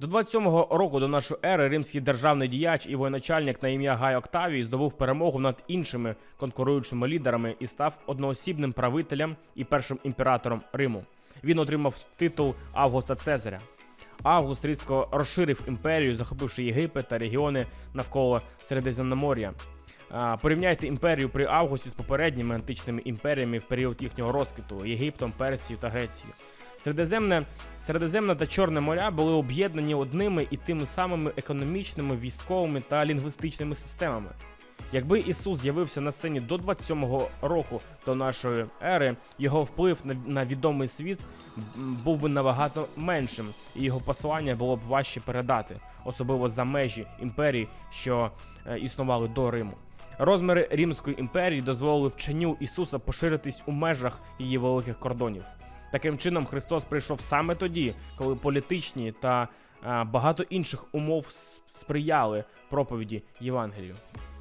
До 27-го року до нашої ери римський державний діяч і воєначальник на ім'я Гай Октавій здобув перемогу над іншими конкуруючими лідерами і став одноосібним правителем і першим імператором Риму. Він отримав титул Августа Цезаря. Август різко розширив імперію, захопивши Єгипет та регіони навколо Середземномор'я. Порівняйте імперію при Августі з попередніми античними імперіями в період їхнього розквіту Єгиптом, Персією та Грецією. Середземне, Середземне та Чорне моря були об'єднані одними і тими самими економічними, військовими та лінгвістичними системами. Якби Ісус з'явився на сцені до 27-го року до нашої ери, його вплив на, відомий світ був би набагато меншим, і його послання було б важче передати, особливо за межі імперії, що е, існували до Риму. Розміри Римської імперії дозволили вченню Ісуса поширитись у межах її великих кордонів. Таким чином, Христос прийшов саме тоді, коли політичні та е, багато інших умов сприяли проповіді Євангелію.